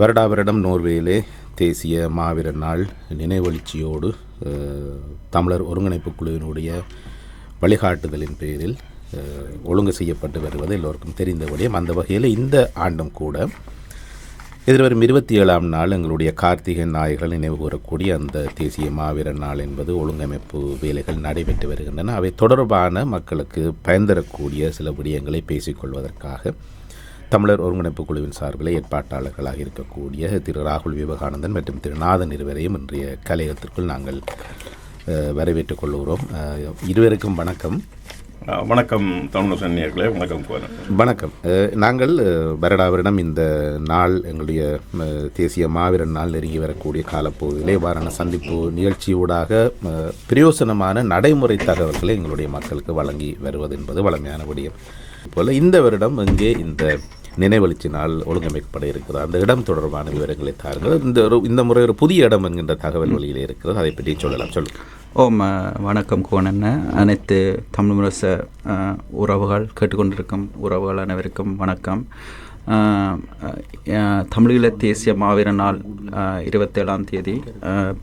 வருடா வருடம் நோர்வேயிலே தேசிய மாவீரர் நாள் நினைவெழுச்சியோடு தமிழர் ஒருங்கிணைப்பு குழுவினுடைய வழிகாட்டுதலின் பேரில் ஒழுங்கு செய்யப்பட்டு வருவது எல்லோருக்கும் தெரிந்த விடயம். அந்த வகையில் இந்த ஆண்டும் கூட எதிர்வரும் இருபத்தி ஏழாம் நாள் எங்களுடைய கார்த்திகை நாயகர்கள் நினைவு கூறக்கூடிய அந்த தேசிய மாவீரர் நாள் என்பது ஒழுங்கமைப்பு வேலைகள் நடைபெற்று வருகின்றன. அவை தொடர்பான மக்களுக்கு பயன் தரக்கூடிய சில விடயங்களை பேசிக்கொள்வதற்காக தமிழர் ஒருங்கிணைப்பு குழுவின் சார்பில் ஏற்பாட்டாளர்களாக இருக்கக்கூடிய திரு ராகுல் விவேகானந்தன் மற்றும் திரு நாதன் இருவரையும் இன்றைய கலையகத்திற்குள் நாங்கள் வரவேற்றுக் கொள்கிறோம். இருவருக்கும் வணக்கம். வணக்கம் தமிழ் சன்னியர்களே வணக்கம் வணக்கம். நாங்கள் வருடா வருடம் இந்த நாள் எங்களுடைய தேசிய மாவீரர் நாள் நெருங்கி வரக்கூடிய காலப்பகுதியிலே இவ்வாறான சந்திப்பு நிகழ்ச்சியூடாக பிரயோசனமான நடைமுறை தகவல்களை எங்களுடைய மக்களுக்கு வழங்கி வருவது என்பது வளமையான விடயம். போல இந்த வருடம் இங்கே இந்த நினைவெழுச்சி நாள் ஒழுங்கமைக்கப்பட இருக்கிறது. அந்த இடம் தொடர்பான விவரங்களை தாருங்கள். இந்த ஒரு இந்த முறை ஒரு புதிய இடம் என்கின்ற தகவல் வழியிலே இருக்கிறது. அதை பற்றி சொல்லலாம். சொல்லுங்கள் ஓம் வணக்கம் கோணன் அனைத்து தமிழ் முரச உறவுகள் கேட்டுக்கொண்டிருக்கும் உறவுகள் அனைவருக்கும் வணக்கம். தமிழீழ தேசிய மாவீர நாள் இருபத்தேழாம் தேதி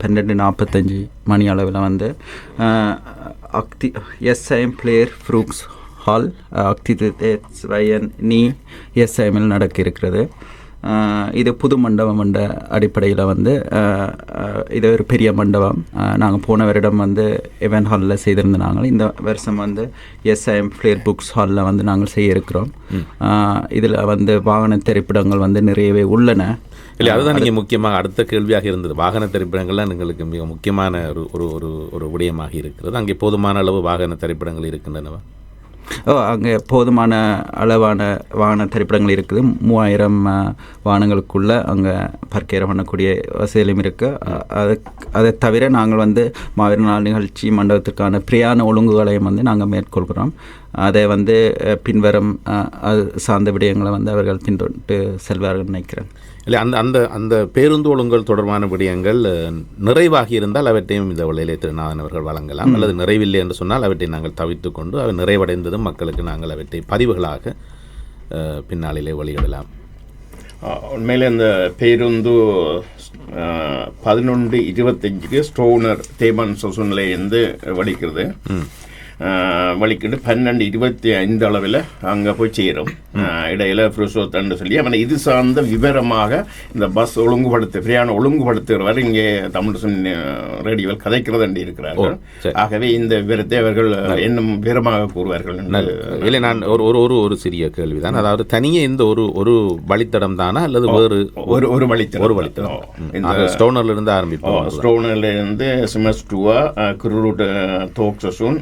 பன்னெண்டு நாற்பத்தஞ்சு மணி அளவில் வந்து அக்தி எஸ்ஐஎம் பிளேயர் ஃப்ரூக்ஸ் ஹால் அக்தி வயன் நீ எஸ்ஐஎம்மில் நடக்க இருக்கிறது இது புது மண்டபம் என்ற அடிப்படையில் வந்து இது ஒரு பெரிய மண்டபம். நாங்கள் போன வருடம் வந்து எவன் ஹாலில் செய்திருந்தாங்க இந்த வருஷம் வந்து எஸ்ஐஎம் ஃப்ளேர் புக்ஸ் ஹாலில் வந்து நாங்கள் செய்ய இருக்கிறோம் இதில் வந்து வாகன திரைப்படங்கள் வந்து நிறையவே உள்ளன. இல்லை அதுதான் நீங்கள் முக்கியமாக அடுத்த கேள்வியாக இருந்தது. வாகன திரைப்படங்கள்லாம் எங்களுக்கு மிக முக்கியமான ஒரு ஒரு ஒரு ஒரு விடயமாக இருக்கிறது. அங்கே போதுமான அளவு வாகன திரைப்படங்கள் இருக்கின்றனவா? அங்கே போதுமான அளவான வாகன திரைப்படங்கள் இருக்குது. மூவாயிரம் ஆஹ், வாகனங்களுக்குள்ள அங்கே பர்க்கேற பண்ணக்கூடிய வசதிகளும் இருக்குது அதை அதை தவிர நாங்கள் வந்து மாவீர நாள் நிகழ்ச்சி மண்டபத்திற்கான பிரியான ஒழுங்குகளையும் வந்து நாங்கள் மேற்கொள்கிறோம். அதை வந்து பின்வரும் அது சார்ந்த விடயங்களை வந்து அவர்கள் பின்தொட்டு செல்வார்கள் நினைக்கிறேன். இல்லை அந்த அந்த அந்த பேருந்து ஒழுங்கல் தொடர்பான விடயங்கள் நிறைவாகி இருந்தால் அவற்றையும் இந்த வழியிலே திருநாதன் அவர்கள் வழங்கலாம். அல்லது நிறைவில்லை என்று சொன்னால் அவற்றை நாங்கள் தவிர்த்து கொண்டு அவை நிறைவடைந்ததும் மக்களுக்கு நாங்கள் அவற்றை பதிவுகளாக பின்னாளிலே வெளியிடலாம். உண்மையிலே இந்த பேருந்து பதினொன்று இருபத்தஞ்சுக்கு ஸ்டோனர் தேபான் சொசூனிலேருந்து வலிக்கிறது வலிக்கிட்டு பன்னெண்டு இருபத்தி ஐந்து அளவில் அங்கே போய் சேரும். இடையில ஃப்ரூசோத்தன்னு சொல்லி அவனை இது சார்ந்த விவரமாக இந்த பஸ் ஒழுங்குபடுத்த பிரயாணம் ஒழுங்குபடுத்துகிறவர் இங்கே தமிழ் ரேடியோவில் கதைக்கிறது என்று இருக்கிறார்கள். ஆகவே இந்த விவரத்தை அவர்கள் இன்னும் விவரமாக கூறுவார்கள் இல்லை நான் ஒரு ஒரு ஒரு ஒரு சிறிய கேள்விதான். அதாவது தனியே இந்த ஒரு ஒரு வழித்தடம் தானா அல்லது வேறு ஒரு ஒரு வழித்தடம். ஒரு வழித்தடம். இந்த ஸ்டோனர்ல இருந்து ஆரம்பிப்போம். ஸ்டோனில் இருந்து சிமஸ்டுவா குருரூட் தோக்சசூன்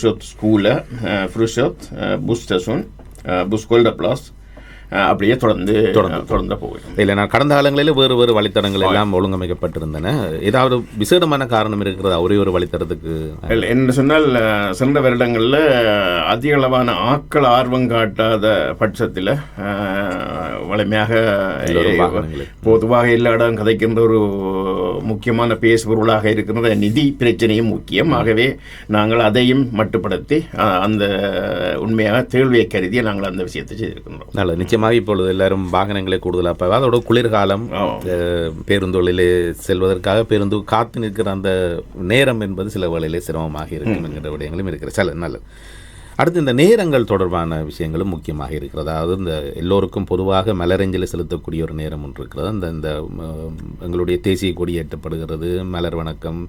Frosjot skole, eh, Frosjot, eh, busstasjon, eh, buss Koldaplass, அப்படியே தொடர்ந்து தொடர்ந்து போகும். இல்லை நான் கடந்த காலங்களில் வேறு வேறு வழித்தடங்கள் எல்லாம் ஒழுங்கமைக்கப்பட்டிருந்தன. ஏதாவது விசேடமான காரணம் இருக்கிறதா? ஒரே ஒரு வழித்தடத்துக்கு? இல்லை, என்று சொன்னால் சென்ற வருடங்களில் அதிக அளவான ஆக்கள் ஆர்வம் காட்டாத பட்சத்தில் வலிமையாக. பொதுவாக எல்லா இடம் கதைக்கின்ற ஒரு முக்கியமான பேசுபொருளாக இருக்கின்ற நிதி பிரச்சனையும் முக்கியம். ஆகவே நாங்கள் அதையும் மட்டுப்படுத்தி அந்த உண்மையாக தேழ்வியை கருதி நாங்கள் அந்த விஷயத்தை செய்திருக்கின்றோம். நல்லது. நிச்சயமாக இப்பொழுது எல்லாரும் வாகனங்களை கூடுதலாக போய் அதோட குளிர்காலம் பேருந்துகளிலே செல்வதற்காக பேருந்து காத்து நிற்கிற அந்த நேரம் என்பது சில வேளையிலே சிரமமாக இருக்கும் என்கிற விடயங்களும் இருக்கிறது. சில நல்லது. அடுத்து இந்த நேரங்கள் தொடர்பான விஷயங்களும் முக்கியமாக இருக்கிறது. அதாவது இந்த எல்லோருக்கும் பொதுவாக மலரஞ்சலி செலுத்தக்கூடிய ஒரு நேரம் ஒன்று இருக்கிறது. அந்த இந்த எங்களுடைய தேசிய கொடி ஏற்றப்படுகிறது மலர் வணக்கம்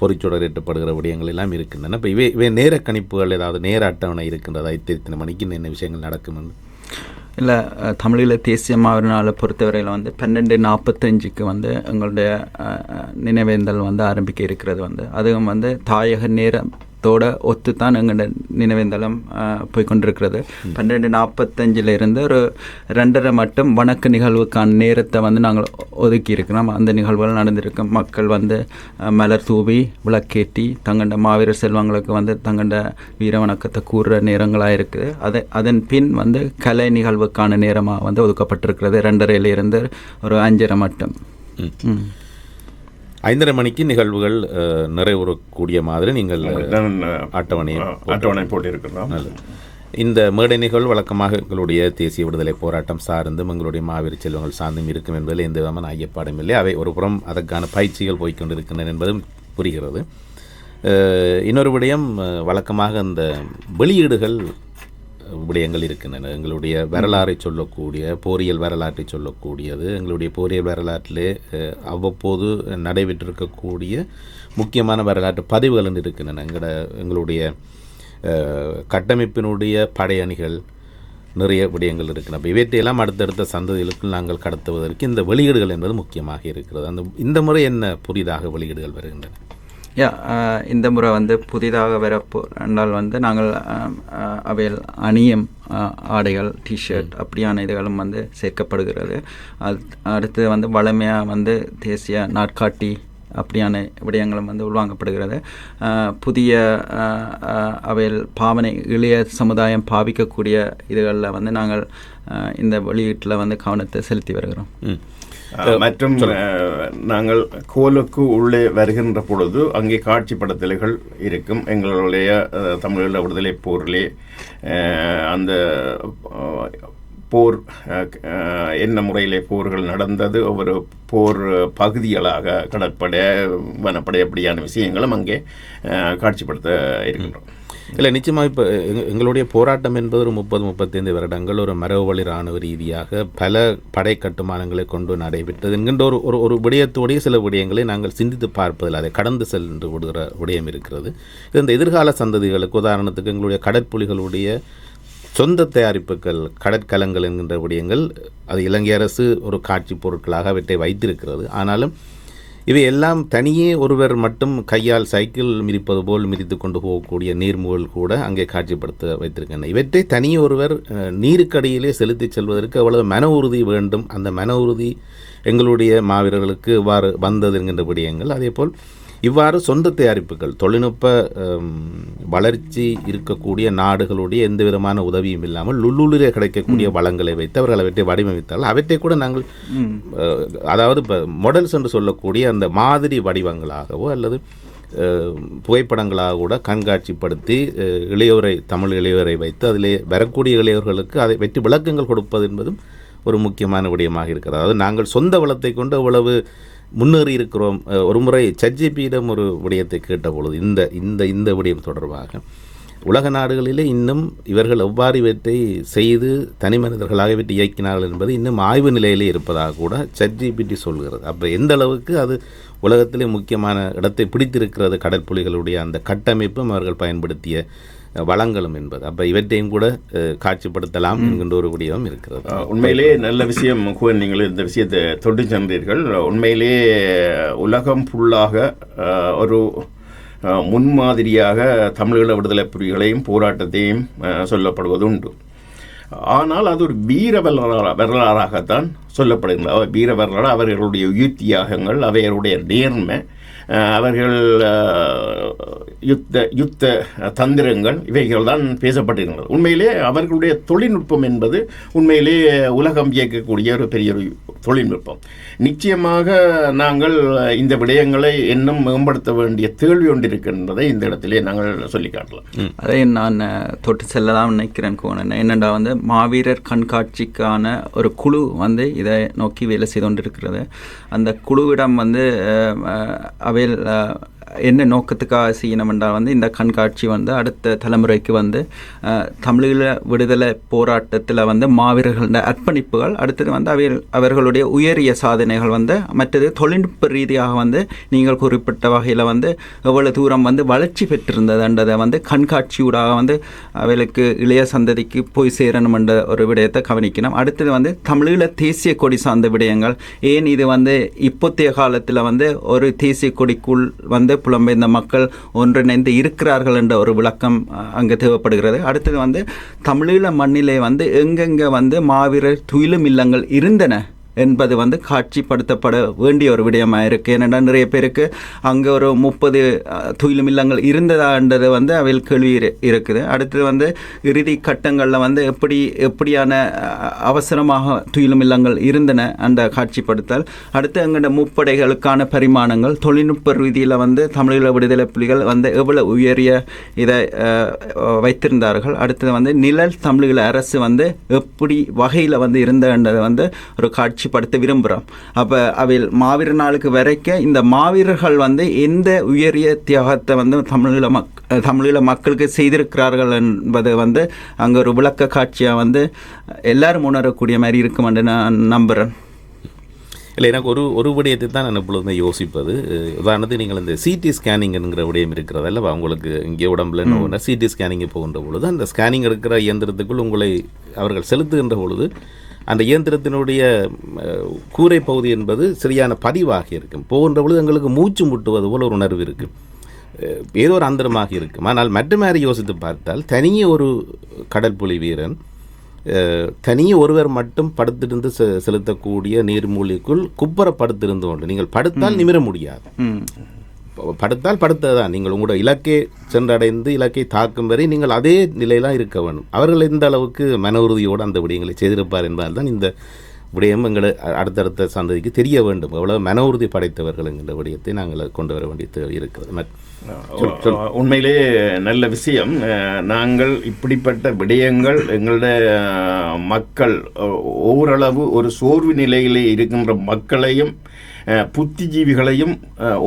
பொறிச்சுடர் ஏற்றப்படுகிற விடயங்கள் எல்லாம் இருக்கின்றன. இப்போ இவை இவை நேர கணிப்புகள் ஏதாவது நேர அட்டவணை இருக்கின்றதா? இத்தனை மணிக்கு என்ன விஷயங்கள் நடக்கும் என்று இல்லை தமிழீழ தேசிய மாவீர நாளை பொறுத்தவரையில் வந்து பன்னெண்டு நாற்பத்தஞ்சுக்கு வந்து எங்களுடைய நினைவேந்தல் வந்து ஆரம்பிக்க இருக்கிறது வந்து. அதுவும் வந்து தாயக நேரம் நேரத்தோட ஒத்து தான் எங்களோட நினைவேந்தலம் அஹ், போய் கொண்டிருக்கிறது பன்னெண்டு நாற்பத்தஞ்சில் இருந்து ஒரு ரெண்டரை மட்டும் வணக்க நிகழ்வுக்கான நேரத்தை வந்து நாங்கள் ஒதுக்கி இருக்கிறோம் அந்த நிகழ்வுகள் நடந்திருக்கு மக்கள் வந்து மலர் தூவி விளக்கேற்றி தங்கண்ட மாவீரர் செல்வங்களுக்கு வந்து தங்கண்ட வீர வணக்கத்தை கூறுற நேரங்களாக இருக்குது. அதை அதன் பின் வந்து கலை நிகழ்வுக்கான நேரமாக வந்து ஒதுக்கப்பட்டிருக்கிறது. ரெண்டரையிலிருந்து ஒரு அஞ்சரை மட்டும். ஐந்தரை மணிக்கு நிகழ்வுகள் நிறைவுறக்கூடிய மாதிரி நீங்கள் அஹ், அட்டவணை போட்டிருக்கிறோம். இந்த மேடை நிகழ்வு வழக்கமாக எங்களுடைய தேசிய விடுதலை போராட்டம் சார்ந்தும் எங்களுடைய மாவீர செல்வங்கள் சார்ந்தும் இருக்கும் என்பதில் எந்த விதமான ஐயப்பாடும் இல்லை. அவை ஒரு புறம் அதற்கான பயிற்சிகள் போய்க்கொண்டிருக்கின்றன என்பதும் புரிகிறது. இன்னொரு விடயம் வழக்கமாக அந்த வெளியீடுகள் விடயங்கள் இருக்கின்றன. எங்களுடைய வரலாறை சொல்லக்கூடிய போரியல் வரலாற்றை சொல்லக்கூடியது எங்களுடைய போரியல் வரலாற்றிலே அவ்வப்போது நடைபெற்றிருக்கக்கூடிய முக்கியமான வரலாற்று பதிவுகள் இருக்கின்றன. எங்களோட எங்களுடைய கட்டமைப்பினுடைய படையணிகள் நிறைய விடயங்கள் இருக்கின்றன. இவற்றையெல்லாம் அடுத்தடுத்த சந்ததிகளுக்கு நாங்கள் கடத்துவதற்கு இந்த வெளியீடுகள் என்பது முக்கியமாக இருக்கிறது. அந்த இந்த முறை என்ன புதிதாக வெளியீடுகள் வருகின்றன? யா இந்த முறை வந்து புதிதாக வர என்றால் வந்து நாங்கள் அவையில் அணியம் ஆடைகள் டிஷர்ட் அப்படியான இதுகளும் வந்து சேர்க்கப்படுகிறது. அடுத்து வந்து வளமையாக வந்து தேசிய நாட்காட்டி அப்படியான விடயங்களும் வந்து உள்வாங்கப்படுகிறது. புதிய அவையில் பாவனை இளைய சமுதாயம் பாவிக்கக்கூடிய இதுகளில் வந்து நாங்கள் இந்த வெளியீட்டில் வந்து கவனத்தை செலுத்தி வருகிறோம். மற்றும் நாங்கள் கோலுக்கு உள்ளே வருகின்ற பொழுது அங்கே காட்சிப்படுத்தல்கள் இருக்கும். எங்களுடைய தமிழீழ விடுதலை போரிலே அந்த போர் என்ன முறையிலே போர்கள் நடந்தது ஒரு போர் பகுதிகளாக கடற்படை வனப்படை அப்படியான விஷயங்களும் அங்கே காட்சிப்படுத்த இருக்கின்றோம். இல்லை நிச்சயமாக இப்போ எங்களுடைய போராட்டம் என்பது ஒரு முப்பது முப்பத்தைந்து வருடங்கள் ஒரு மரபுவழி இராணுவ ரீதியாக பல படை கட்டுமானங்களை கொண்டு நடைபெற்றது என்கின்ற ஒரு ஒரு ஒரு விடயத்தோடைய சில விடயங்களை நாங்கள் சிந்தித்து பார்ப்பதில் அதை கடந்து சென்று விடுகிற விடயம் இருக்கிறது. இந்த எதிர்கால சந்ததிகளுக்கு உதாரணத்துக்கு எங்களுடைய கடற்புலிகளுடைய சொந்த தயாரிப்புகள் கடற்கலங்கள் என்கின்ற விடயங்கள் அது இலங்கை அரசு ஒரு காட்சி பொருட்களாக அவற்றை வைத்திருக்கிறது. ஆனாலும் இவை எல்லாம் தனியே ஒருவர் மட்டும் கையால் சைக்கிள் மிதிப்பது போல் மிதித்து கொண்டு போகக்கூடிய நீர்மூழ்கள் கூட அங்கே காட்சிப்படுத்த வைத்திருக்கின்றன. இவற்றை தனியே ஒருவர் நீருக்கடியிலே செலுத்திச் செல்வதற்கு அவ்வளவு மன உறுதி வேண்டும் அந்த மன உறுதி எங்களுடைய மாவீரர்களுக்கு இவ்வாறு வந்தது என்கின்ற விடயங்கள். அதேபோல் இவ்வாறு சொந்த தயாரிப்புகள் தொழில்நுட்ப வளர்ச்சி இருக்கக்கூடிய நாடுகளுடைய எந்த விதமான உதவியும் இல்லாமல் உள்ளூரிலே கிடைக்கக்கூடிய வளங்களை வைத்து அவர்கள் அவற்றை வடிவமைத்தால் அவற்றை கூட நாங்கள் அதாவது இப்போ மாடல்ஸ் என்று சொல்லக்கூடிய அந்த மாதிரி வடிவங்களாகவோ அல்லது புகைப்படங்களாக கூட கண்காட்சிப்படுத்தி இளையோரை தமிழ் இளையோரை வைத்து அதிலே வரக்கூடிய இளையோர்களுக்கு அதை வெற்றி விளக்கங்கள் கொடுப்பது என்பதும் ஒரு முக்கியமான விடயமாக இருக்கிறது. அதாவது நாங்கள் சொந்த வளத்தை கொண்டு அவ்வளவு முன்னேறி இருக்கிறோம். ஒரு முறை சஜ்ஜிபியிடம் ஒரு விடயத்தை கேட்ட பொழுது இந்த இந்த இந்த விடயம் தொடர்பாக உலக நாடுகளிலே இன்னும் இவர்கள் எவ்வாறு இவற்றை செய்து தனி மனிதர்களாக இவற்றை இயக்கினார்கள் என்பது இன்னும் ஆய்வு நிலையிலே இருப்பதாக கூட சஜ்ஜிபிடி சொல்கிறது. அப்போ எந்த அளவுக்கு அது உலகத்திலே முக்கியமான இடத்தை பிடித்திருக்கிறது கடற்புலிகளுடைய அந்த கட்டமைப்பும் அவர்கள் பயன்படுத்திய வளங்களும் என்பது. அப்போ இவற்றையும் கூட காட்சிப்படுத்தலாம் என்கின்ற ஒரு விடயம் இருக்கிறது. உண்மையிலே நல்ல விஷயம் குவன் நீங்கள் இந்த விஷயத்தை தொட்டு சென்றீர்கள். உண்மையிலே உலகம் ஃபுல்லாக ஒரு முன்மாதிரியாக தமிழீழ விடுதலை புலிகளையும் போராட்டத்தையும் சொல்லப்படுவது உண்டு ஆனால் அது ஒரு வீர வரலாறு வரலாறாகத்தான் சொல்லப்படுகிறது அவர் வீர வரலாறு அவர்களுடைய உயிர் தியாகங்கள் அவர்களுடைய நேர்மை அவர்கள் யுத்த யுத்த தந்திரங்கள் இவைகள் தான் பேசப்பட்டிருக்கிறது உண்மையிலே அவர்களுடைய தொழில்நுட்பம் என்பது உண்மையிலே உலகம் இயக்கக்கூடிய ஒரு பெரிய ஒரு தொழில்நுட்பம். நிச்சயமாக நாங்கள் இந்த விடயங்களை இன்னும் மேம்படுத்த வேண்டிய தேள்வி ஒன்றிருக்கின்றதை இந்த இடத்திலே நாங்கள் சொல்லி காட்டலாம். அதை நான் தொட்டு செல்லலாம் நினைக்கிறேன் கோணன் என்னென்னா வந்து மாவீரர் கண்காட்சிக்கான ஒரு குழு வந்து இதை நோக்கி வேலை செய்து கொண்டிருக்கிறது. அந்த குழுவிடம் வந்து அவை ট্রাভেল என்ன நோக்கத்துக்காக செய்யணும் என்றால் வந்து இந்த கண்காட்சி வந்து அடுத்த தலைமுறைக்கு வந்து தமிழீழ விடுதலை போராட்டத்தில் வந்து மாவீரர்கள அர்ப்பணிப்புகள் அடுத்தது வந்து அவையில் அவர்களுடைய உயரிய சாதனைகள் வந்து மற்றது தொழில்நுட்ப ரீதியாக வந்து நீங்கள் குறிப்பிட்ட வகையில் வந்து எவ்வளவு தூரம் வந்து வளர்ச்சி பெற்றிருந்ததுன்றதை வந்து கண்காட்சியூடாக வந்து அவைகளுக்கு இளைய சந்ததிக்கு போய் சேரணும் என்ற ஒரு விடயத்தை கவனிக்கணும். அடுத்தது வந்து தமிழீழ தேசிய கொடி சார்ந்த விடயங்கள். ஏன் இது வந்து இப்போத்தைய காலத்தில் வந்து ஒரு தேசிய கொடிக்குள் வந்து புலம்பெயர்ந்த மக்கள் ஒன்றிணைந்து இருக்கிறார்கள் என்ற ஒரு விளக்கம் அங்கே தேவைப்படுகிறது. அடுத்தது வந்து தமிழீழ மண்ணிலே வந்து எங்கெங்கே வந்து மாவீரர் துயிலும் இல்லங்கள் இருந்தன? என்பது வந்து காட்சிப்படுத்தப்பட வேண்டிய ஒரு விடயமாக இருக்குது ஏன்னா நிறைய பேருக்கு அங்கே ஒரு முப்பது துயிலும் இல்லங்கள் இருந்ததான்றது வந்து அவையில் கேள்வி இரு- இருக்குது. அடுத்தது வந்து இறுதி கட்டங்களில் வந்து எப்படி எப்படியான அவசரமாக துயிலும் இல்லங்கள் இருந்தன அந்த காட்சிப்படுத்தல். அடுத்து எங்கள்ட முப்படைகளுக்கான பரிமாணங்கள் தொழில்நுட்ப ரீதியில் வந்து தமிழீழ விடுதலை புலிகள் வந்து எவ்வளவு உயரிய இதை வைத்திருந்தார்கள். அடுத்தது வந்து நிழல் தமிழீழ அரசு வந்து எப்படி வகையில் வந்து இருந்தன்றதை வந்து ஒரு காட்சி காட்சிப்படுத்த விரும்புகிறோம் அப்போ அவையில் மாவீர நாளுக்கு வரைக்கும் இந்த மாவீரர்கள் வந்து எந்த உயரிய தியாகத்தை வந்து தமிழீழ மக் தமிழீழ மக்களுக்கு செய்திருக்கிறார்கள் என்பது வந்து அங்கே ஒரு விளக்க காட்சியாக வந்து எல்லாரும் உணரக்கூடிய மாதிரி இருக்கும் என்று நான் நம்புகிறேன் இல்லை எனக்கு ஒரு ஒரு விடயத்தை தான் நான் எப்பொழுதுமே யோசிப்பது. உதாரணத்துக்கு நீங்கள் இந்த சிடி ஸ்கேனிங் என்கிற விடயம் இருக்கிறது அல்லவா? உங்களுக்கு இங்கே உடம்புல என்ன சிடி ஸ்கேனிங் போகின்ற பொழுது அந்த ஸ்கேனிங் எடுக்கிற இயந்திரத்துக்குள் உங்களை அவர்கள் செலுத்துகின்ற பொழுது அந்த இயந்திரத்தினுடைய கூரை பகுதி என்பது சரியான பதிவாக இருக்கும். போகின்ற பொழுது எங்களுக்கு மூச்சு முட்டுவது போல ஒரு உணர்வு இருக்கும் ஏதோ ஒரு அந்தரமாக இருக்கும். ஆனால் மற்ற மாதிரி யோசித்து பார்த்தால் தனியே ஒரு கடற்புலி வீரன் தனியே ஒருவர் மட்டும் படுத்திருந்து செ- செலுத்தக்கூடிய நீர்மூழ்கிக்குள் குப்பர படுத்திருந்து கொண்டு நீங்கள் படுத்தால் நிமிர முடியாது. படுத்தால் படுத்ததான். நீங்கள் உங்களோட இலக்கை சென்றடைந்து இலக்கை தாக்கும் வரை நீங்கள் அதே நிலையிலாம் இருக்க வேண்டும். அவர்கள் எந்த அளவுக்கு மன உறுதியோடு அந்த விடயங்களை செய்திருப்பார் என்பதால் தான் இந்த விடயம் எங்களை அடுத்தடுத்த சந்ததிக்கு தெரிய வேண்டும். எவ்வளவு மன உறுதி படைத்தவர்கள் என்கின்ற விடயத்தை நாங்கள் கொண்டு வர வேண்டிய தேவை இருக்கிறது. உண்மையிலே நல்ல விஷயம். நாங்கள் இப்படிப்பட்ட விடயங்கள் எங்களுடைய மக்கள் ஓரளவு ஒரு சோர்வு நிலையிலே இருக்கின்ற மக்களையும் புத்திஜீவிகளையும்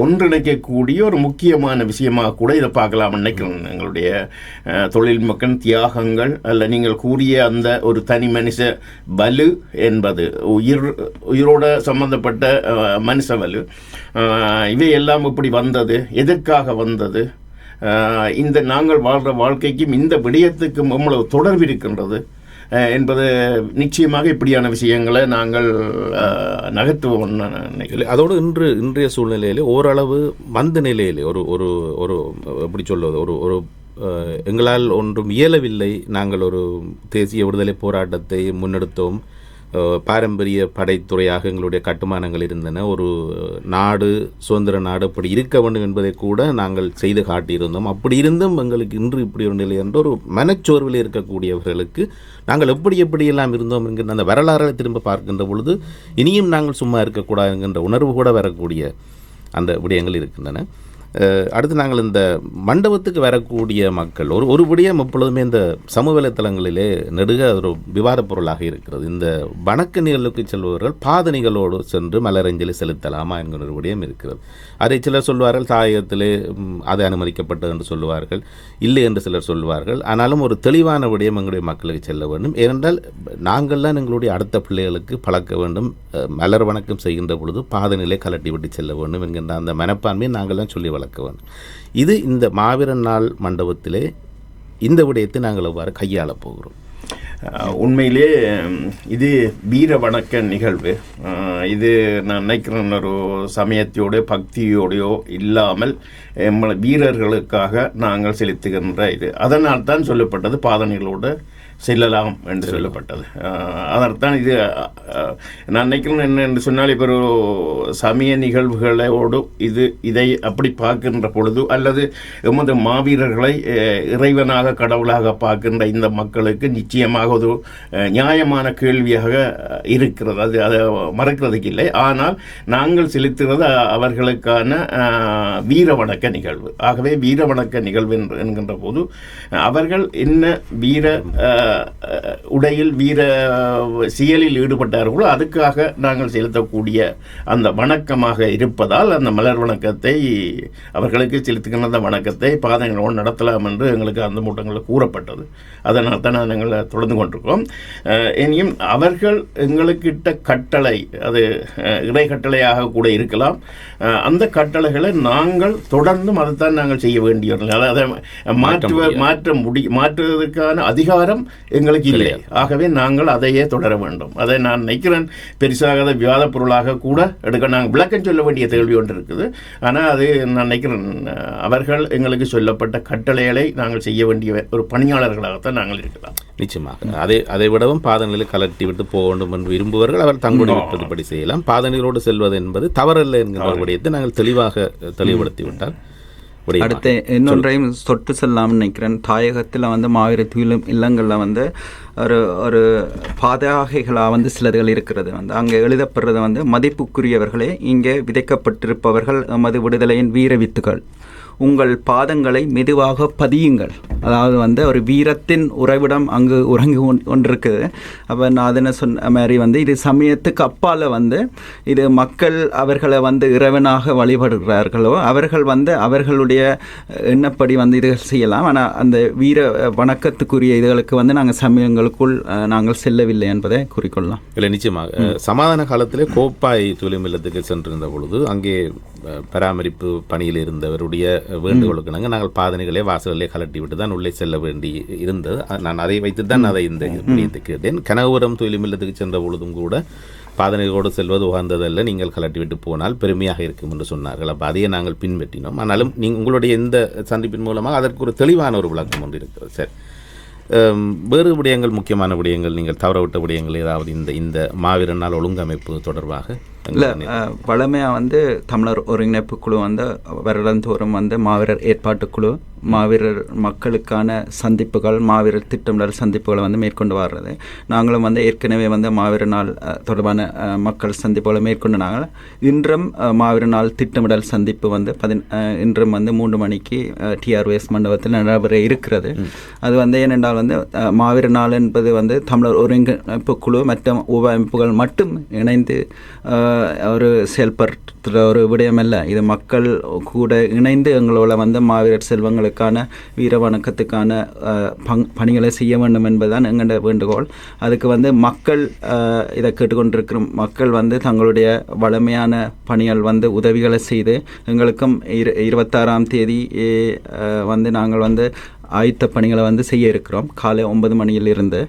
ஒன்றிணைக்கக்கூடிய ஒரு முக்கியமான விஷயமாக கூட இதை பார்க்கலாம் நினைக்கிறேன். எங்களுடைய தொழில் மக்கள் தியாகங்கள் அல்ல நீங்கள் கூறிய அந்த ஒரு தனி மனுஷ வலு என்பது உயிர் உயிரோட சம்பந்தப்பட்ட மனுஷ வலு இவையெல்லாம் இப்படி வந்தது எதற்காக வந்தது. இந்த நாங்கள் வாழ்கிற வாழ்க்கைக்கும் இந்த விடயத்துக்கும் எவ்வளவு தொடர்பு இருக்கின்றது என்பது நிச்சயமாக இப்படியான விஷயங்களை நாங்கள் நகர்த்துவோம் நினைக்கிறேன். அதோடு இன்று இன்றைய சூழ்நிலையிலே ஓரளவு மந்த நிலையிலே ஒரு ஒரு ஒரு எப்படி சொல்வது ஒரு ஒரு எங்களால் ஒன்றும் இயலவில்லை. நாங்கள் ஒரு தேசிய விடுதலை போராட்டத்தை முன்னெடுத்தோம். பாரம்பரிய படைத்துறையாக எங்களுடைய கட்டுமானங்கள் இருந்தன. ஒரு நாடு சுதந்திர நாடு அப்படி இருக்க வேண்டும் என்பதை கூட நாங்கள் செய்து காட்டியிருந்தோம். அப்படி இருந்தும் எங்களுக்கு இன்று இப்படி ஒரு நிலை என்ற ஒரு மனச்சோர்வில் இருக்கக்கூடியவர்களுக்கு நாங்கள் எப்படி எப்படியெல்லாம் இருந்தோம் என்கிற அந்த வரலாறை திரும்ப பார்க்கின்ற பொழுது இனியும் நாங்கள் சும்மா இருக்கக்கூடாது என்கின்ற உணர்வு கூட வரக்கூடிய அந்த விடயங்கள் இருக்கின்றன. அடுத்து நாங்கள் இந்த மண்டபத்துக்கு வரக்கூடிய மக்கள் ஒரு ஒரு எப்பொழுதுமே இந்த சமூக வலைத்தளங்களிலே நெடுக ஒரு விவாதப் பொருளாக இருக்கிறது. இந்த வணக்க நிகழ்வுக்கு செல்பவர்கள் பாதணிகளோடு சென்று மலரஞ்சலி செலுத்தலாமா என்கிற ஒரு விடயம் இருக்கிறது. அதை சிலர் சொல்வார்கள் தாயகத்திலே அது அனுமதிக்கப்பட்டது என்று சொல்லுவார்கள். இல்லை என்று சிலர் சொல்வார்கள் ஆனாலும் ஒரு தெளிவான விடயம் எங்களுடைய மக்களுக்கு செல்ல வேண்டும். ஏனென்றால் நாங்கள்தான் எங்களுடைய அடுத்த பிள்ளைகளுக்கு பழக்க வேண்டும். மலர் வணக்கம் செய்கின்ற பொழுது பாதநிலை கலட்டி விட்டு செல்ல வேண்டும் என்கின்ற அந்த மனப்பான்மையை நாங்கள்லாம் சொல்லி வளர்க்க வேண்டும். இது இந்த மாவீரன் நாள் மண்டபத்திலே இந்த விடயத்தை நாங்கள் எவ்வாறு கையாளப் போகிறோம்? உண்மையிலே இது வீர வணக்க நிகழ்வு. இது நான் நினைக்கிறேன் ஒரு சமயத்தோட பக்தியோடையோ இல்லாமல் எம்ம வீரர்களுக்காக நாங்கள் செலுத்துகின்ற இது. அதனால் தான் சொல்லப்பட்டது பாதனைகளோடு செல்லலாம் என்று சொல்லப்பட்டது. அஹ், அதனால்தான் இது நான் நினைக்கிறேன் என்ன என்று சொன்னால் இப்போ ஒரு சமய நிகழ்வுகளோடு இது இதை அப்படி பார்க்கின்ற பொழுது அல்லது எமது மாவீரர்களை இறைவனாக கடவுளாக பார்க்கின்ற இந்த மக்களுக்கு நிச்சயமாக ஒரு நியாயமான கேள்வியாக இருக்கிறது. அது அதை மறக்கிறதுக்கு இல்லை. ஆனால் நாங்கள் செலுத்துகிறது அவர்களுக்கான வீர வணக்க நிகழ்வு. ஆகவே வீர வணக்க நிகழ்வு என்று- என்கின்ற போது அவர்கள் என்ன வீர உடையில் வீர செயலில் ஈடுபட்டார்களோ அதுக்காக நாங்கள் செலுத்தக்கூடிய அந்த வணக்கமாக இருப்பதால் அந்த மலர் வணக்கத்தை அவர்களுக்கு செலுத்துகின்ற அந்த வணக்கத்தை பாதங்களோடு நடத்தலாம் என்று எங்களுக்கு அந்த மூட்டங்களில் கூறப்பட்டது. அதனால் தான் நாங்கள் தொடர்ந்து கொண்டிருக்கிறோம். அஹ், இனியும் அவர்கள் எங்களுக்கு இட்ட கட்டளை அது இறை கட்டளையாக கூட இருக்கலாம். அந்த கட்டளைகளை நாங்கள் தொடர்ந்தும் அதைத்தான் நாங்கள் செய்ய வேண்டியவர்கள். அதாவது அதை மாற்றுவ மாற்ற முடி மாற்றுவதற்கான அதிகாரம் எங்களுக்கு இல்லை. ஆகவே நாங்கள் அதையே தொடர வேண்டும். அதை நான் நினைக்கிறேன் பெருசாக அதை விவாத பொருளாக கூட எடுக்க நாங்கள் விளக்கம் சொல்ல வேண்டிய கேள்வி ஒன்று இருக்குது. ஆனால் அது நான் நினைக்கிறேன் அவர்கள் எங்களுக்கு சொல்லப்பட்ட கட்டளைகளை நாங்கள் செய்ய வேண்டிய ஒரு பணியாளர்களாகத்தான் நாங்கள் இருக்கலாம். நிச்சயமாக. அதை அதை விடவும் பாதநிலை கலட்டி விட்டு போக வேண்டும் என்று விரும்புவர்கள் அவர் தங்களுடைய விருப்பப்படி செய்யலாம். பாதநிலையோடு செல்வது என்பது தவறல்ல என்கிற விடயத்தை நாங்கள் தெளிவாக தெளிவுபடுத்தி விட்டால். அடுத்து இன்னொன்றையும் சொட்டு செல்லாமல் நினைக்கிறேன். தாயகத்தில் வந்து மாவீர துயிலும் இல்லங்களில் வந்து ஒரு ஒரு பாதகாகைகளாக வந்து சிலர்கள் இருக்கிறது. வந்து அங்கே எழுதப்படுறது வந்து மதிப்புக்குரியவர்களே இங்கே விதைக்கப்பட்டிருப்பவர்கள் நமது விடுதலையின் வீர வித்துகள். உங்கள் பாதங்களை மெதுவாக பதியுங்கள். அதாவது வந்து ஒரு வீரத்தின் உறைவிடம் அங்கு உறங்கி கொண்டிருக்குது. அப்போ நான் அதனை சொன்ன மாதிரி வந்து இது சமயத்துக்கு அப்பால் வந்து இது மக்கள் அவர்களை வந்து இறைவனாக வழிபடுகிறார்களோ அவர்கள் வந்து அவர்களுடைய எண்ணப்படி வந்து இதுகள் செய்யலாம். ஆனால் அந்த வீர வணக்கத்துக்குரிய இதுகளுக்கு வந்து நாங்கள் சமயங்களுக்குள் நாங்கள் செல்லவில்லை என்பதை குறிக்கொள்ளலாம். இல்லை நிச்சயமாக. சமாதான காலத்திலே கோப்பாய் தொழில் இல்லத்துக்கு சென்றிருந்த பொழுது அங்கே பராமரிப்பு பணியில் இருந்தவருடைய வேண்டுகோளுக்கு நாங்கள் நாங்கள் பாதனைகளே வாசல்களே கலட்டி விட்டு தான் உள்ளே செல்ல வேண்டி இருந்தது. நான் அதை வைத்து தான் அதை இந்த விடயத்தை கேட்டேன். கனகபுரம் தொழில் இல்லத்துக்கு சென்ற பொழுதும் கூட பாதனைகளோடு செல்வது உகந்ததல்ல. நீங்கள் கலட்டி விட்டு போனால் பெருமையாக இருக்கும் என்று சொன்னார்கள். அப்போ அதையே நாங்கள் பின்பற்றினோம். ஆனாலும் நீங்கள் உங்களுடைய இந்த சந்திப்பின் மூலமாக அதற்கு ஒரு தெளிவான ஒரு விளக்கம் ஒன்று இருக்கிறது. சரி. வேறு விடயங்கள் முக்கியமான விடயங்கள் நீங்கள் தவறவிட்ட விடயங்கள் ஏதாவது இந்த இந்த மாவீரன் நாள் ஒழுங்கமைப்பு தொடர்பாக? இல்லை வழமையாக வந்து தமிழர் ஒருங்கிணைப்பு குழு வந்து வருடந்தோறும் வந்து மாவீரர் ஏற்பாட்டு குழு மாவீரர் மக்களுக்கான சந்திப்புகள் மாவீரர் திட்டமிடல் சந்திப்புகளை வந்து மேற்கொண்டு வர்றது. நாங்களும் வந்து ஏற்கனவே வந்து மாவீரர் நாள் தொடர்பான மக்கள் சந்திப்புகளை மேற்கொண்டு நாங்கள் இன்றும் மாவீரர் நாள் திட்டமிடல் சந்திப்பு வந்து பதின் இன்றும் வந்து மூன்று மணிக்கு டிஆர்ஓஎஸ் மண்டபத்தில் நடைபெற இருக்கிறது. அது வந்து ஏனென்றால் வந்து மாவீரர் நாள் என்பது வந்து தமிழர் ஒருங்கிணைப்பு குழு மற்ற உப மட்டும் இணைந்து ஒரு செயல்படுத்துகிற ஒரு விடயம் இது மக்கள் கூட இணைந்து எங்களோட வந்து மாவீரர் செல்வங்களுக்கான வீர வணக்கத்துக்கான பங் பணிகளை செய்ய வேண்டும் என்பதுதான் எங்களோட வேண்டுகோள். அதுக்கு வந்து மக்கள் இதை கேட்டுக்கொண்டிருக்கிற மக்கள் வந்து தங்களுடைய வளமையான பணிகள் வந்து உதவிகளை செய்து எங்களுக்கும் இரு இருபத்தாறாம் தேதி வந்து நாங்கள் வந்து ஆயத்த பணிகளை வந்து செய்ய இருக்கிறோம். காலை ஒன்பது மணியிலிருந்து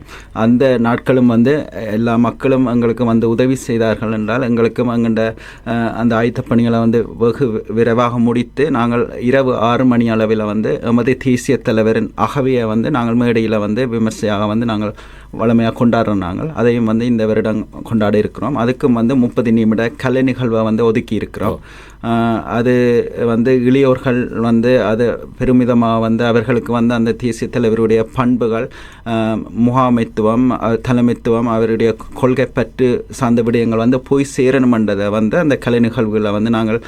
அந்த நாட்களும் வந்து எல்லா மக்களும் எங்களுக்கு வந்து உதவி செய்தார்கள் என்றால் எங்களுக்கும் எங்கள்ட அந்த ஆயத்த பணிகளை வந்து வெகு விரைவாக முடித்து நாங்கள் இரவு ஆறு மணி அளவில் வந்து எமது தேசிய தலைவரின் அகவையை வந்து நாங்கள் மேடையில் வந்து விமர்சையாக வந்து நாங்கள் வளமையாக கொண்டாடுறோம் நாங்கள். அதையும் வந்து இந்த வருடம் கொண்டாட இருக்கிறோம். அதுக்கும் வந்து முப்பது நிமிட கலை நிகழ்வை வந்து ஒதுக்கி இருக்கிறோம். அது வந்து இளையோர்கள் வந்து அது பெருமிதமாக வந்து அவர்களுக்கு வந்து அந்த தேசிய தலைவருடைய பண்புகள் முகாமைத்துவம் தலைமைத்துவம் அவருடைய கொள்கை பற்று சார்ந்த விடயங்கள் வந்து போய் சேரணுமென்றதை வந்து அந்த கலை நிகழ்வுகளை வந்து நாங்கள்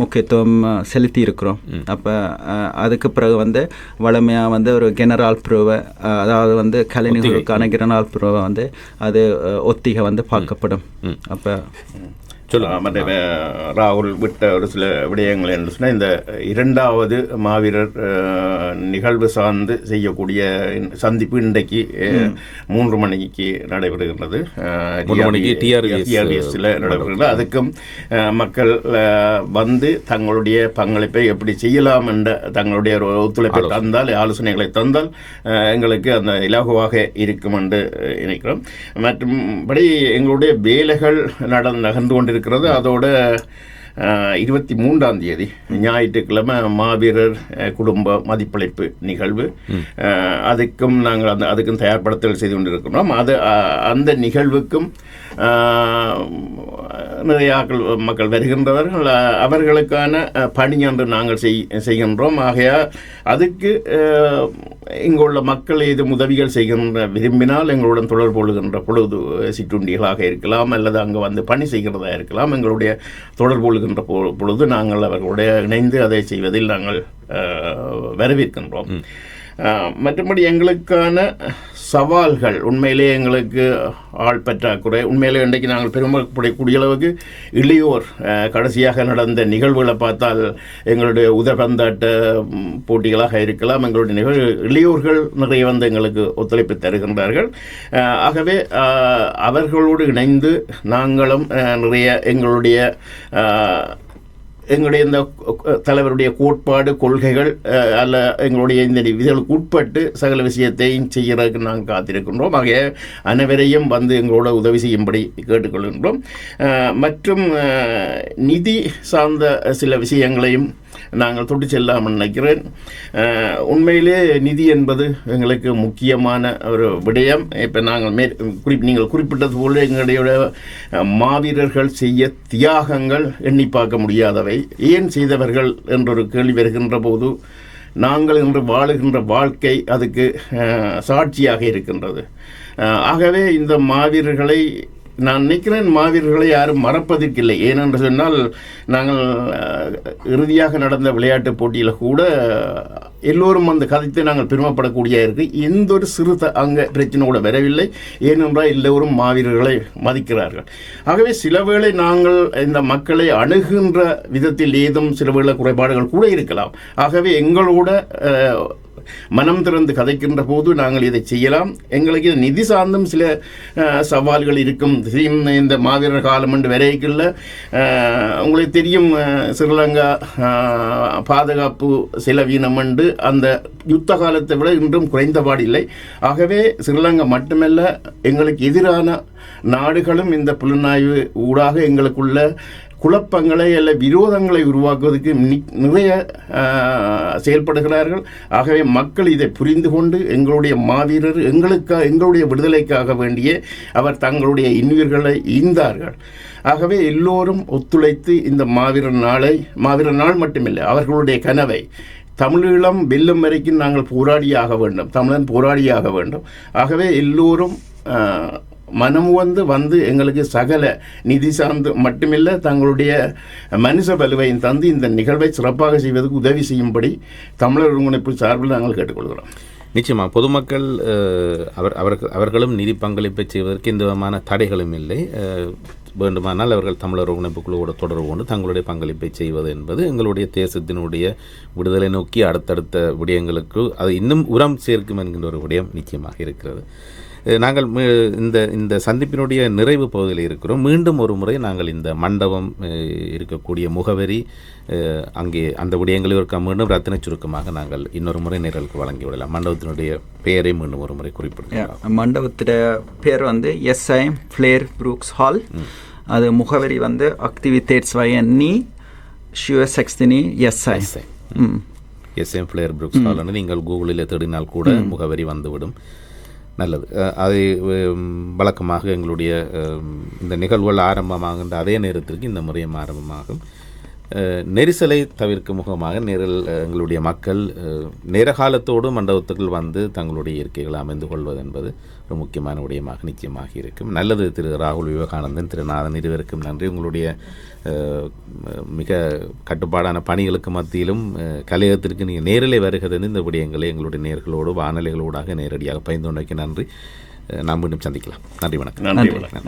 முக்கியத்துவம் செலுத்தி இருக்கிறோம் அப்போ அதுக்கு பிறகு வந்து வளமையாக வந்து ஒரு கெனரால் ப்ரோவை அதாவது வந்து கலை நிகழ்வுக்கான கெனரால் ப்ரோவை வந்து அது ஒத்திகை வந்து பார்க்கப்படும். அப்போ மற்ற ராகுல் விட்ட ஒரு சில விடயங்கள் என்று சொன்னால் இந்த இரண்டாவது மாவீரர் நிகழ்வு சார்ந்து செய்யக்கூடிய சந்திப்பு இன்றைக்கு மூன்று மணிக்கு நடைபெறுகின்றது. அஹ், மூன்று மணிக்கு TRVS TRVS ல நடைபெறுகிறது அதுக்கும் மக்கள் வந்து தங்களுடைய பங்களிப்பை எப்படி செய்யலாம் என்ற தங்களுடைய ஒரு ஒத்துழைப்பை தந்தால் ஆலோசனைகளை தந்தால் எங்களுக்கு அந்த இலகுவாக இருக்கும் என்று நினைக்கிறோம். மற்றும்படி எங்களுடைய வேலைகள் நட நகர்ந்து கொண்டிருக்கிறது. அதோட இருபத்தி மூன்றாம் தேதி ஞாயிற்றுக்கிழமை மாவீரர் குடும்ப மதிப்பளிப்பு நிகழ்வு. அதுக்கும் நாங்கள் அந்த அதுக்கும் தயார்படுத்தல் செய்து கொண்டிருக்கிறோம். அது அந்த நிகழ்வுக்கும் நிறைய மக்கள் வருகின்றவர்கள் அவர்களுக்கான பணி என்று நாங்கள் செய் செய்கின்றோம். ஆகையால் அதுக்கு அஹ், இங்குள்ள மக்கள் இது உதவிகள் செய்கின்ற விரும்பினால் எங்களுடன் தொடர்பு கொள்கின்ற பொழுது சிற்றுண்டிகளாக இருக்கலாம் அல்லது அங்கே வந்து பணி செய்கிறதா இருக்கலாம் எங்களுடைய தொடர்பு கொள்கின்ற பொ- பொழுது நாங்கள் அவர்களுடைய இணைந்து அதை செய்வதில் நாங்கள் வரவேற்கின்றோம். மற்றபடி எங்களுக்கான சவால்கள் உண்மையிலே எங்களுக்கு ஆள் பற்றாக்குறை உண்மையிலே இன்றைக்கு நாங்கள் பெருமைப்படக்கூடிய அளவுக்கு இளையோர் கடைசியாக நடந்த நிகழ்வுகளை பார்த்தால் எங்களுடைய உதபந்தாட்ட போட்டிகளாக இருக்கலாம் எங்களுடைய நிகழ்வு இளையோர்கள் நிறைய வந்து எங்களுக்கு ஒத்துழைப்பு தருகின்றார்கள். ஆகவே அவர்களோடு இணைந்து நாங்களும் நிறைய எங்களுடைய எங்களுடைய இந்த தலைவருடைய கோட்பாடு கொள்கைகள் அல்ல எங்களுடைய இந்த விதிகளுக்கு உட்பட்டு சகல விஷயத்தையும் செய்கிறதுக்கு நாங்கள் காத்திருக்கின்றோம். ஆகிய அனைவரையும் வந்து எங்களோட உதவி செய்யும்படி கேட்டுக்கொள்கின்றோம். மற்றும் நிதி சார்ந்த சில விஷயங்களையும் நாங்கள் தொட்டு செல்லாமல் நினைக்கிறேன். உண்மையிலே நிதி என்பது எங்களுக்கு முக்கியமான ஒரு விடயம். இப்போ நாங்கள் மே குறிப் நீங்கள் குறிப்பிட்டது போல எங்களுடைய மாவீரர்கள் செய்ய தியாகங்கள் எண்ணி பார்க்க முடியாதவை. ஏன் செய்தவர்கள் என்றொரு கேள்வி வருகின்ற போது நாங்கள் இன்று வாழுகின்ற வாழ்க்கை அதுக்கு சாட்சியாக இருக்கின்றது. ஆகவே இந்த மாவீரர்களை நான் நினைக்கிறேன் மாவீரர்களை யாரும் மறப்பதற்கில்லை. ஏனென்று சொன்னால் நாங்கள் இறுதியாக நடந்த விளையாட்டு போட்டியில் கூட எல்லோரும் அந்த கதைத்து நாங்கள் பெருமைப்படக்கூடிய இருக்கு எந்த ஒரு சிறு த- அங்கே பிரச்சனை கூட வரவில்லை. ஏனென்றால் எல்லோரும் மாவீரர்களை மதிக்கிறார்கள். ஆகவே சில வேளை நாங்கள் இந்த மக்களை அணுகுகின்ற விதத்தில் ஏதும் சில வேளை குறைபாடுகள் கூட இருக்கலாம். ஆகவே எங்களோட மனம் திறந்து கதைக்கின்ற போது நாங்கள் இதை செய்யலாம். எங்களுக்கு இது நிதி சார்ந்தும் சில சவால்கள் இருக்கும். இந்த மாவீரர் காலம் என்று வரைக்குள்ள உங்களுக்கு தெரியும் ஸ்ரீலங்கா பாதுகாப்பு செலவீனம் என்று அந்த யுத்த காலத்தை விட இன்றும் குறைந்தபாடில்லை ஆகவே ஸ்ரீலங்கா மட்டுமல்ல எங்களுக்கு எதிரான நாடுகளும் இந்த புலனாய்வு ஊடாக எங்களுக்குள்ள குழப்பங்களை அல்ல விரோதங்களை உருவாக்குவதற்கு நிறைய செயல்படுகிறார்கள். ஆகவே மக்கள் இதை புரிந்து கொண்டு எங்களுடைய மாவீரர் எங்களுக்காக எங்களுடைய விடுதலைக்காக வேண்டிய அவர் தங்களுடைய இன்னுயிர்களை ஈந்தார்கள். ஆகவே எல்லோரும் ஒத்துழைத்து இந்த மாவீரர் நாளை மாவீரர் நாள் மட்டுமில்லை அவர்களுடைய கனவை. தமிழீழம் வெல்லும் வரைக்கும் நாங்கள் போராடியாக வேண்டும். தமிழன் போராடியாக வேண்டும். ஆகவே எல்லோரும் மனம் வந்து வந்து எங்களுக்கு சகல நிதி சார்ந்து மட்டுமில்லை தங்களுடைய மனுஷ பலுவையும் தந்து இந்த நிகழ்வை சிறப்பாக செய்வதற்கு உதவி செய்யும்படி தமிழர் ஒருங்கிணைப்பு சார்பில் நாங்கள் கேட்டுக்கொள்கிறோம். நிச்சயமாக பொதுமக்கள் அவர் அவர்கள் அவர்களும் நிதி பங்களிப்பை செய்வதற்கு எந்த விதமான தடைகளும் இல்லை. வேண்டுமானால் அவர்கள் தமிழர் ஒருங்கிணைப்பு குழுவோட தொடர்பு கொண்டு தங்களுடைய பங்களிப்பை செய்வது என்பது எங்களுடைய தேசத்தினுடைய விடுதலை நோக்கி அடுத்தடுத்த விடயங்களுக்கு அது இன்னும் உரம் சேர்க்கும் என்கின்ற ஒரு விடயம் நிச்சயமாக இருக்கிறது. நாங்கள் இந்த இந்த சந்திப்பினுடைய நிறைவு பகுதியில் இருக்கிறோம். மீண்டும் ஒரு முறை நாங்கள் இந்த மண்டபம் இருக்கக்கூடிய முகவரி அங்கே அந்த விடயங்களில் இருக்க மீண்டும் ரத்தின சுருக்கமாக நாங்கள் இன்னொரு முறை நிரலுக்கு வழங்கி விடலாம். மண்டபத்தினுடைய பெயரை மீண்டும் ஒரு முறை குறிப்பிடுகிறோம். மண்டபத்திட பேர் வந்து எஸ்ஐஎம் ஃப்ளேர் ப்ரூக்ஸ் ஹால் அது முகவரி வந்து அக்டிவிட்டேட்ஸ் வயன்னி ஷிவசக்ஸ்தினி எஸ்ஐ எஸ்ஐ. ம். எஸ்எம் ஃப்ளேயர் புரூக்ஸ் ஹால்னு நீங்கள் கூகுளில் தேடினால் கூட முகவரி வந்துவிடும். நல்லது. அதை வழக்கமாக எங்களுடைய இந்த நிகழ்வுகள் ஆரம்பமாகின்ற அதே நேரத்திற்கு இந்த முறையும் ஆரம்பமாகும். நெரிசலை தவிர்க்கும் முகமாக நேரில் எங்களுடைய மக்கள் நேரகாலத்தோடு மண்டபத்துக்குள் வந்து தங்களுடைய இயற்கைகளை அமைந்து கொள்வது என்பது ஒரு முக்கியமான விடயமாக நிச்சயமாக இருக்கும். நல்லது திரு ராகுல் விவேகானந்தன் திரு நாதன் இருவருக்கும் நன்றி. உங்களுடைய மிக கட்டுப்பாடான பணிகளுக்கு மத்தியிலும் கலையகத்திற்கு நீங்கள் நேரிலே வருகிறது இந்த விடயங்களை எங்களுடைய நேர்களோடு வானொலிகளோடாக நேரடியாக பயந்து நன்றி. நாம் மீண்டும் சந்திக்கலாம். நன்றி வணக்கம். நன்றி வணக்கம்.